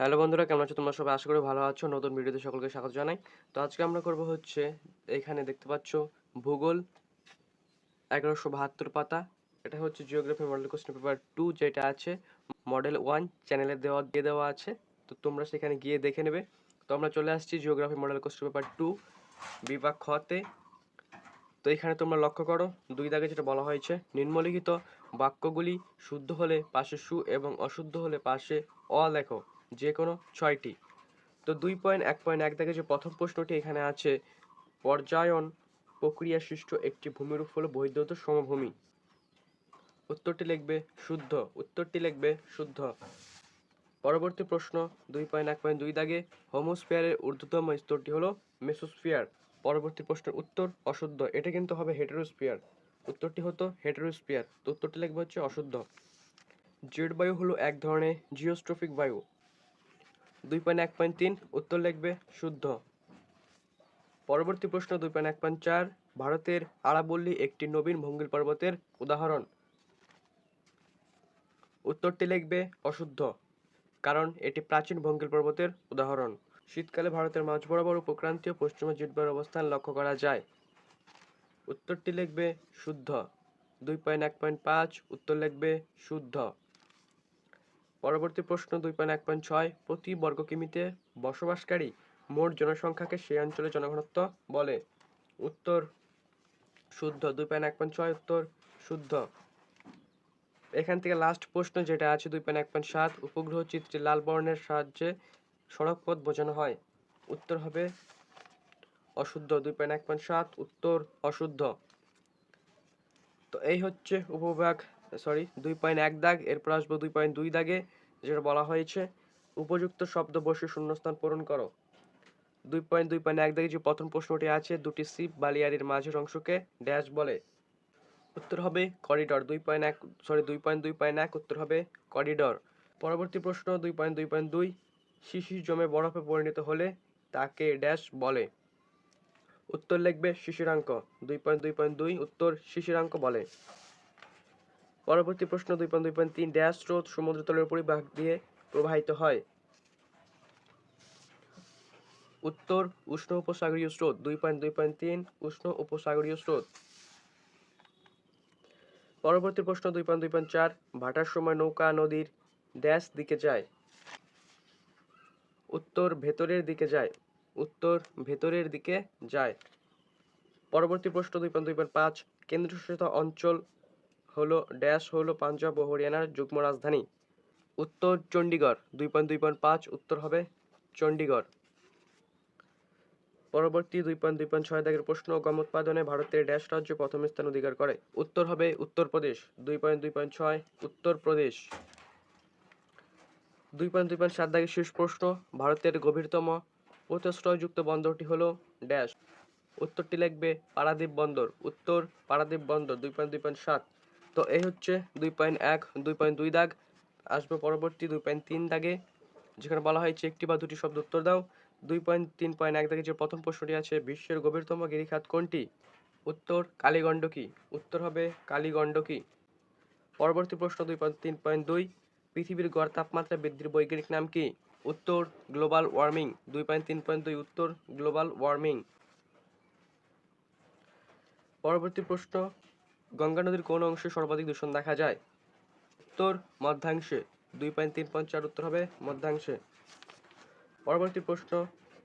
Hello বন্ধুরা, কেমন আছো তোমরা সবাই? আশা করি ভালো আছো। নতুন ভিডিওতে সকলকে স্বাগত জানাই। তো আজকে আমরা করব হচ্ছে, এখানে দেখতে পাচ্ছ ভূগোল এগারোশো বাহাত্তর পাতা। এটা হচ্ছে geography model question paper two যেটা আছে মডেল ওয়ান চ্যানেলে দেওয়া দিয়ে দেওয়া আছে। তো তোমরা সেখানে গিয়ে দেখে নেবে। তো আমরা চলে আসছি geography model question paper two বিভাগ খতে তো এখানে তোমরা লক্ষ্য করো, দুই দাগে যেটা বলা হয়েছে, নিম্নলিখিত বাক্যগুলি শুদ্ধ হলে পাশে সু এবং অশুদ্ধ হলে পাশে অ লেখো। যে কোনো ছয়টি। তো দুই পয়েন্ট, এক পয়েন্ট, এক দাগে যে প্রথম প্রশ্নটি এখানে আছে, পর্যায়ন প্রক্রিয়া সৃষ্ট একটি ভূমিরূপ হলো বৈদ্যুত সমভূমি। উত্তরটি লিখবে শুদ্ধ, উত্তরটি লিখবে শুদ্ধ। পরবর্তী প্রশ্ন, দুই পয়েন্ট, এক পয়েন্ট, দুই দাগে হোমোস্ফিয়ারের ঊর্ধ্বতম স্তরটি হলো মেসোস্ফিয়ার। পরবর্তী প্রশ্নের উত্তর অশুদ্ধ, এটা কিন্তু হবে হেটেরোস্ফিয়ার। উত্তরটি হতো হেটেরোস্ফিয়ার, তো উত্তরটি লিখবে হচ্ছে অশুদ্ধ। জেড বায়ু হলো এক ধরনের জিওস্ট্রফিক বায়ু। দুই পয়েন্ট এক পয়েন্ট তিন, উত্তর লিখবে শুদ্ধ। পরবর্তী প্রশ্ন দুই পয়েন্ট এক পয়েন্ট চার, ভারতের আরাবল্লী একটি নবীন ভঙ্গিল পর্বতের উদাহরণ। উত্তরটি লিখবে অশুদ্ধ, কারণ এটি প্রাচীন ভঙ্গিল পর্বতের উদাহরণ। শীতকালে ভারতের মাঝ বরাবর উপক্রান্তীয় পশ্চিমা জিটবার অবস্থান লক্ষ্য করা যায়। উত্তরটি লিখবে শুদ্ধ, দুই পয়েন্ট এক পয়েন্ট পাঁচ, উত্তর লিখবে শুদ্ধ। পরবর্তী প্রশ্ন দুই পয়েন্ট এক পয়েন্ট ছয়, প্রতি বর্গ কিমিতে বসবাসকারী মোট জনসংখ্যাকে সেই অঞ্চলের জনঘনত্ব বলে। উত্তর শুদ্ধ, দুই পয়েন্ট এক পয়েন্ট ছয়, উত্তর শুদ্ধ। এখান থেকে লাস্ট প্রশ্ন যেটা আছে, দুই পয়েন্ট এক পয়েন্ট সাত, উপগ্রহ চিত্রে লাল বর্ণের সাহায্যে সড়ক পথ বোঝানো হয়। উত্তর হবে অশুদ্ধ, দুই পয়েন্ট এক পয়েন্ট সাত, উত্তর অশুদ্ধ। তো এই হচ্ছে উপবিভাগ সরি দুই পয়েন্ট এক দাগ এরপর আসব দুই পয়েন্ট দুই দাগে যেটা বলা হয়েছে উপযুক্ত শব্দ বসে শূন্যস্থান পূরণ করো দুই পয়েন্ট দুই পয়েন্ট এক দাগে যে প্রথম প্রশ্নটি আছে দুটি সিপ বালিয়ারির মাঝের অংশকে ড্যাশ বলে উত্তর হবে করিডর দুই পয়েন্ট এক সরি দুই পয়েন্ট দুই পয়েন্ট এক উত্তর হবে করিডর পরবর্তী প্রশ্ন দুই পয়েন্ট দুই পয়েন্ট দুই শিশির জমে বরফে পরিণত হলে তাকে ড্যাশ বলে উত্তর লিখবে শিশিরাঙ্ক দুই পয়েন্ট দুই পয়েন্ট দুই উত্তর শিশিরাঙ্ক বলে পরবর্তী প্রশ্ন দুই পয়েন্ট দুই পয়েন্ট তিন ড্যাশ স্রোত সমুদ্রতলের উপরিভাগ দিয়ে প্রবাহিত হয়। উত্তর উষ্ণ উপসাগরীয় স্রোত দুই পয়েন্ট দুই পয়েন্ট তিন উষ্ণ উপসাগরীয় স্রোত। পরবর্তী প্রশ্ন দুই পয়েন্ট দুই পয়েন্ট চার ভাটার সময় নৌকা নদীর ড্যাশ দিকে যায়। উত্তর ভেতরের দিকে যায়। উত্তর ভেতরের দিকে যায়। পরবর্তী প্রশ্ন দুই পয়েন্ট দুই পয়েন্ট পাঁচ কেন্দ্রশাসিত অঞ্চল হলো ড্যাশ হলো পাঞ্জাব ও হরিয়ানার যুগ্ম রাজধানী উত্তর চণ্ডীগড় দুই পয়েন্ট দুই পয়েন্ট পাঁচ উত্তর হবে চণ্ডীগড় পরবর্তী দুই পয়েন্ট দুই পয়েন্ট ছয় দাগের প্রশ্ন গম উৎপাদনে ভারতের ড্যাশ রাজ্য প্রথম স্থান অধিকার করে উত্তর হবে উত্তরপ্রদেশ দুই পয়েন্ট দুই পয়েন্ট ছয় উত্তরপ্রদেশ দুই পয়েন্ট দুই পয়েন্ট সাত দাগের শেষ প্রশ্ন ভারতের গভীরতম প্রত্যশ্রয়যুক্ত বন্দরটি হলো ড্যাশ উত্তরটি লিখবে পারাদ্বীপ বন্দর উত্তর পারাদ্বীপ বন্দর দুই পয়েন্ট দুই পয়েন্ট সাত তো এই হচ্ছে দুই পয়েন্ট এক, দুই পয়েন্ট দুই দাগ। আসবে পরবর্তী দুই পয়েন্ট তিন দাগে, যেখানে বলা হয়েছে একটি বা দুটি শব্দ উত্তর দাও। দুই পয়েন্ট তিন পয়েন্ট এক দাগে যে প্রথম প্রশ্নটি আছে, বিশ্বের গভীরতম গিরিখাত কোনটি? উত্তর কালীগণ্ডকী উত্তর হবে কালীগণ্ডকী পরবর্তী প্রশ্ন দুই পয়েন্ট তিন পয়েন্ট দুই, পৃথিবীর গড় তাপমাত্রা বৃদ্ধির বৈজ্ঞানিক নাম কি? উত্তর গ্লোবাল ওয়ার্মিং। দুই পয়েন্ট তিন পয়েন্ট দুই, উত্তর গ্লোবাল ওয়ার্মিং। পরবর্তী প্রশ্ন গঙ্গা নদীর কোন অংশে সর্বাধিক দূষণ দেখা যায়? উত্তর, মধ্যাংশে। দুই পয়েন্ট তিন পয়েন্ট চার, উত্তর হবে মধ্যাংশে। পরবর্তী প্রশ্ন,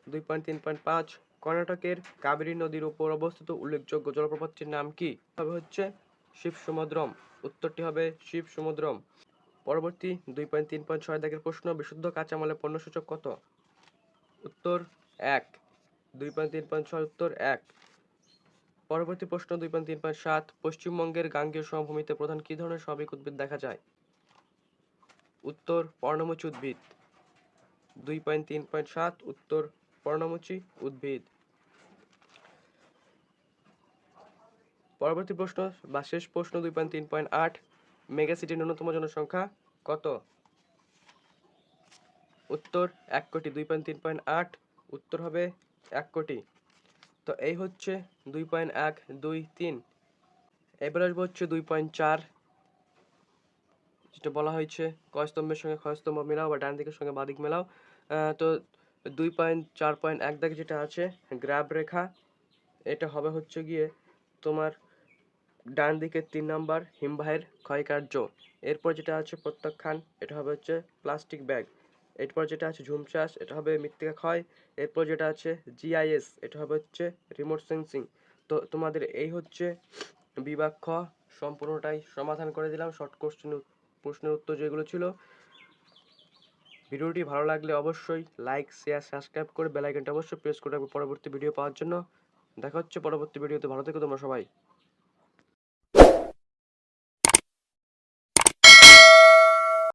দুই পয়েন্ট তিন পয়েন্ট পাঁচ, কর্ণাটকের কাবেরী নদীর উপর অবস্থিত উল্লেখযোগ্য জলপ্রপাতটির নাম কি? হবে হচ্ছে শিব সমুদ্রম উত্তরটি হবে শিব সমুদ্রম পরবর্তী দুই পয়েন্ট তিন পয়েন্ট ছয় দাগের প্রশ্ন, বিশুদ্ধ কাঁচামালের পণ্যসূচক কত? উত্তর এক। দুই পয়েন্ট তিন পয়েন্ট ছয়, উত্তর এক। পরবর্তী প্রশ্ন দুই পয়েন্ট তিন পয়েন্ট সাত, পশ্চিমবঙ্গের গাঙ্গেয় সমভূমিতে প্রধান কী ধরনের স্বাভাবিক উদ্ভিদ দেখা যায়? উত্তর, পর্ণমোচী উদ্ভিদ। দুই পয়েন্ট তিন পয়েন্ট সাত, উত্তর, পর্ণমোচী উদ্ভিদ। পরবর্তী প্রশ্ন বা শেষ প্রশ্ন দুই পয়েন্ট তিন পয়েন্ট আট, মেগাসিটির ন্যূনতম জনসংখ্যা কত? উত্তর, এক কোটি। দুই পয়েন্ট তিন পয়েন্ট আট, উত্তর হবে এক কোটি। তো এই হচ্ছে দুই পয়েন্ট এক, দুই তিন। এবার আসব হচ্ছে দুই পয়েন্ট চার। যেটা বলা হয়েছে কয় স্তম্ভের সঙ্গে ক্ষয় স্তম্ভ মেলাও বা ডান দিকের সঙ্গে বাদিক মেলাও। তো দুই পয়েন্ট, চার পয়েন্ট এক দাগে যেটা আছে, গ্র্যাব রেখা, এটা হবে হচ্ছে গিয়ে তোমার ডান দিকে তিন নাম্বার হিমবাহের ক্ষয়কার্য। এরপর যেটা আছে প্রত্যাখ্যান, এটা হবে হচ্ছে প্লাস্টিক ব্যাগ। এরপর যেটা আছে ঝুম চাষ, এটা হবে মৃত্তিকা ক্ষয়। এরপর যেটা আছে জিআইএস এটা হবে হচ্ছে রিমোট সেন্সিং তো তোমাদের এই হচ্ছে বিভাগ খ, সম্পূর্ণটাই সমাধান করে দিলাম। শর্ট কোশ্চেন প্রশ্নের উত্তর যেগুলো ছিল। ভিডিওটি ভালো লাগলে অবশ্যই লাইক শেয়ার সাবস্ক্রাইব করে বেল আইকনটা অবশ্যই প্রেস করে রাখবে পরবর্তী ভিডিও পাওয়ার জন্য। দেখা হচ্ছে পরবর্তী ভিডিওতে ভালো থেকো তোমরা সবাই।